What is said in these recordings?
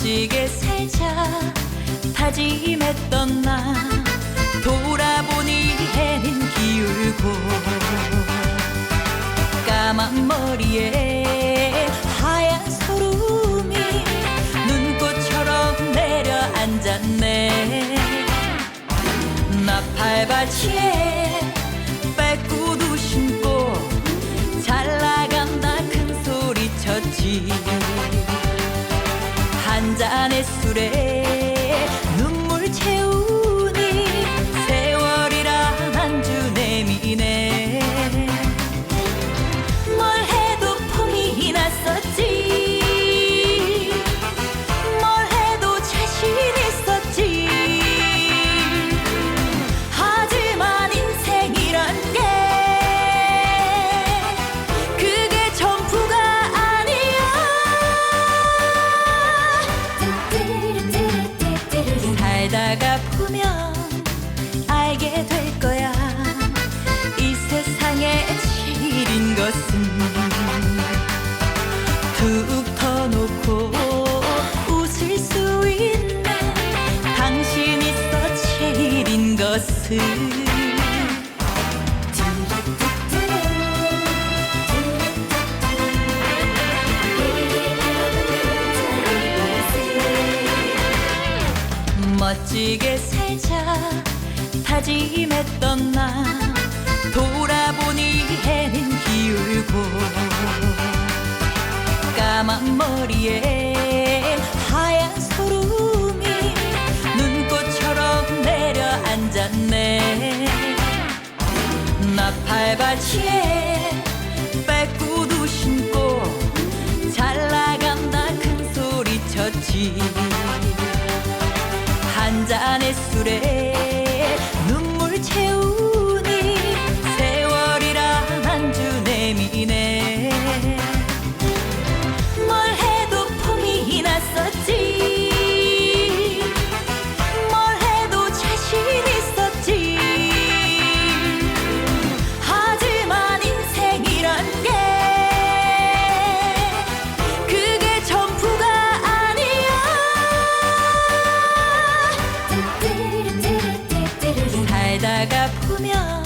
멋지게 살자. 다짐했던 나 돌아보니 해는 기울고 까만 머리에 하얀 소름이 눈꽃처럼 내려앉았네. 나팔바지에 한 잔의 술에 알게 될 거야. 이 세상에 제일인 것은 툭 터놓고 웃을 수 있는 당신 있어 제일인 것은 멋지게 살자 다짐했던 나. 돌아보니 해는 기울고 까만 머리에 하얀 소름이 눈꽃처럼 내려앉았네. 나팔바지에 빼꾸도 신고 잘 나간다 큰 소리 쳤지. 한 잔의 술에 눈 살다가 보면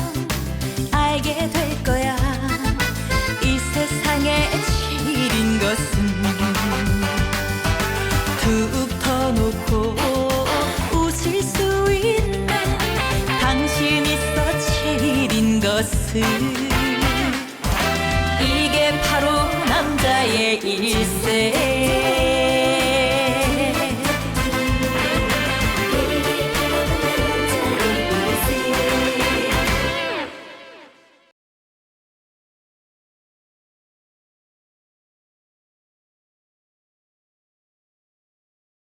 알게 될 거야. 이 세상에 제일인 것은 툭 터놓고 웃을 수 있는 당신 있어 제일인 것은 이게 바로 남자의 일생